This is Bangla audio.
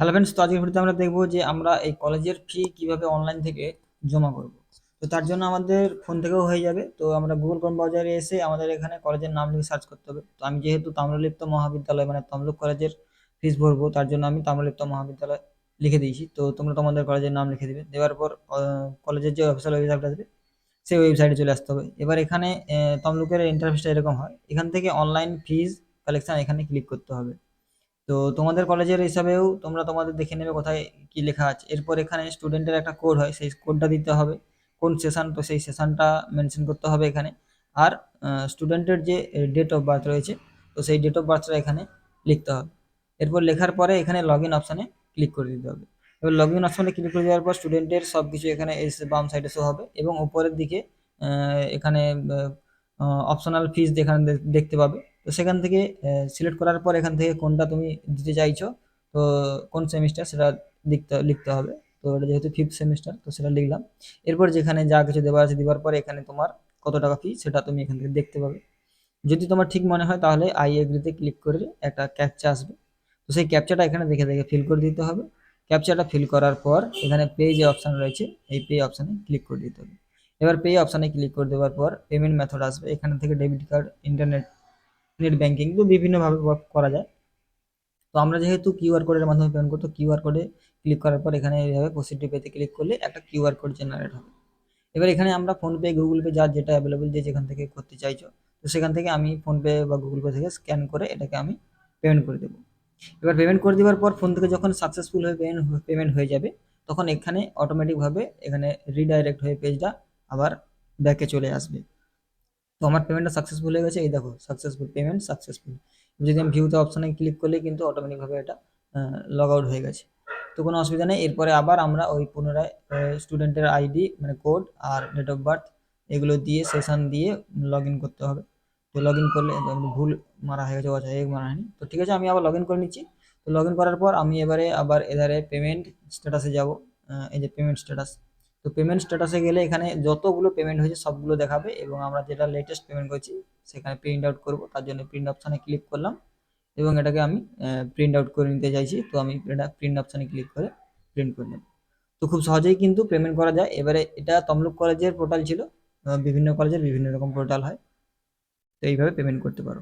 হ্যালো ফ্রেন্ডস তো আজকের ভিডিওতে আমরা দেখব যে আমরা এই কলেজের ফি কীভাবে অনলাইন থেকে জমা করব। তো তার জন্য আমাদের ফোন থেকেও হয়ে যাবে। তো আমরা গুগল ক্রোম ব্রাউজারে এসে আমাদের এখানে কলেজের নাম লিখে সার্চ করতে হবে। তো আমি যেহেতু তাম্রলিপ্ত মহাবিদ্যালয় মানে তমলুক কলেজের ফিস ভরবো, তার জন্য আমি তাম্রলিপ্ত মহাবিদ্যালয় লিখে দিয়েছি। তো তোমরা তোমাদের কলেজের নাম লিখে দেবে। দেওয়ার পর কলেজের যে অফিসিয়াল ওয়েবসাইট আসবে সেই ওয়েবসাইটে চলে আসতে হবে। এবার এখানে তমলুকের ইন্টারফেসটা এরকম হয়। এখান থেকে অনলাইন ফিজ কালেকশন এখানে ক্লিক করতে হবে। তো তোমাদের কলেজের হিসাবেও তোমরা তোমাদের দেখে নেবে কোথায় কি লেখা আছে। এরপর এখানে স্টুডেন্টের একটা কোড হয়, সেই কোডটা দিতে হবে। কোন সেশন তো সেই সেশনটা মেনশন করতে হবে এখানে। আর স্টুডেন্টের যে ডেট অফ বার্থ রয়েছে, তো সেই ডেট অফ বার্থটা এখানে লিখতে হবে। এরপর লেখার পরে এখানে লগ ইন অপশানে ক্লিক করে দিতে হবে। এবার লগ ইন অপশানে ক্লিক করে দেওয়ার পর স্টুডেন্টের সব কিছু এখানে এসে বাম সাইডে শো হবে এবং উপরের দিকে এখানে অপশনাল ফিজ এখানে দেখতে পাবে। তো সেখান থেকে সিলেক্ট করার পর এখান থেকে কোনটা তুমি দিতে চাইছো, তো কোন সেমিস্টার সেটা লিখতে লিখতে হবে। তো এটা যেহেতু ফিফথ সেমিস্টার তো সেটা লিখলাম। এরপর যেখানে যা কিছু দেওয়া আছে দেওয়ার পরে এখানে তোমার কত টাকা ফি সেটা তুমি এখান থেকে দেখতে পাবে। যদি তোমার ঠিক মনে হয়, তাহলে আই এগ্রিতে ক্লিক করে একটা ক্যাপচা আসবে। তো সেই ক্যাপচাটা এখানে দেখে দেখে ফিল করে দিতে হবে। ক্যাপচাটা ফিল করার পর এখানে পে যে অপশান রয়েছে, এই পে অপশানে ক্লিক করে দিতে হবে। এবার পে অপশানে ক্লিক করে দেওয়ার পর পেমেন্ট মেথড আসবে। এখান থেকে debit card internet net banking তো বিভিন্নভাবে করা যায়। তো আমরা যেহেতু কিউআর কোডের মাধ্যমে পেমেন্ট করতো কিউআর কোডে ক্লিক করার পর এখানে এইভাবে প্রসিড পেতে ক্লিক করলে একটা কিউআর কোড জেনারেট হবে। এবার এখানে আমরা ফোনপে গুগল পে যার যেটা অ্যাভেলেবল যে যেখান থেকে করতে চাইছো, তো সেখান থেকে আমি ফোনপে বা গুগল পে থেকে স্ক্যান করে এটাকে আমি পেমেন্ট করে দেবো। এবার পেমেন্ট করে দেওয়ার পর ফোন থেকে যখন সাকসেসফুল হয়ে পেমেন্ট পেমেন্ট হয়ে যাবে, তখন এখানে অটোমেটিকভাবে এখানে রিডাইরেক্ট হয়ে পেজটা আবার ব্যাকে চলে আসবে। তো আমার পেমেন্টটা সাকসেসফুল হয়ে গেছে। এই দেখো সাকসেসফুল পেমেন্ট সাকসেসফুল যদি আমি ভিউতে অপশানে ক্লিক করলে কিন্তু অটোমেটিকভাবে এটা লগ আউট হয়ে গেছে। তো কোনো অসুবিধা নেই। এরপরে আবার আমরা ওই পুনরায় স্টুডেন্টের আইডি মানে কোড আর ডেট অফ বার্থ এগুলো দিয়ে সেশন দিয়ে লগ ইন করতে হবে। তো লগ ইন করলে ভুল মারা হয়ে গেছে আচ্ছা মারা হয়নি। তো ঠিক আছে, আমি আবার লগ ইন করে নিচ্ছি। তো লগ ইন করার পর আমি এবারে আবার এধারে পেমেন্ট স্ট্যাটাসে যাব। এই যে পেমেন্ট স্ট্যাটাস তো পেমেন্ট স্ট্যাটাসে গেলে এখানে যতগুলো পেমেন্ট হয়েছে সবগুলো দেখাবে এবং আমরা যেটা লেটেস্ট পেমেন্ট করছি সেখানে প্রিন্ট আউট করব। তার জন্য প্রিন্ট অপশানে ক্লিক করলাম এবং এটাকে আমি প্রিন্ট আউট করে নিতে চাইছি। তো আমি এটা প্রিন্ট অপশানে ক্লিক করে প্রিন্ট করে নেব। তো খুব সহজেই কিন্তু পেমেন্ট করা যায়। এবারে এটা তমলুক কলেজের পোর্টাল ছিল। বিভিন্ন কলেজের বিভিন্ন রকম পোর্টাল হয়। তো এইভাবে পেমেন্ট করতে পারো।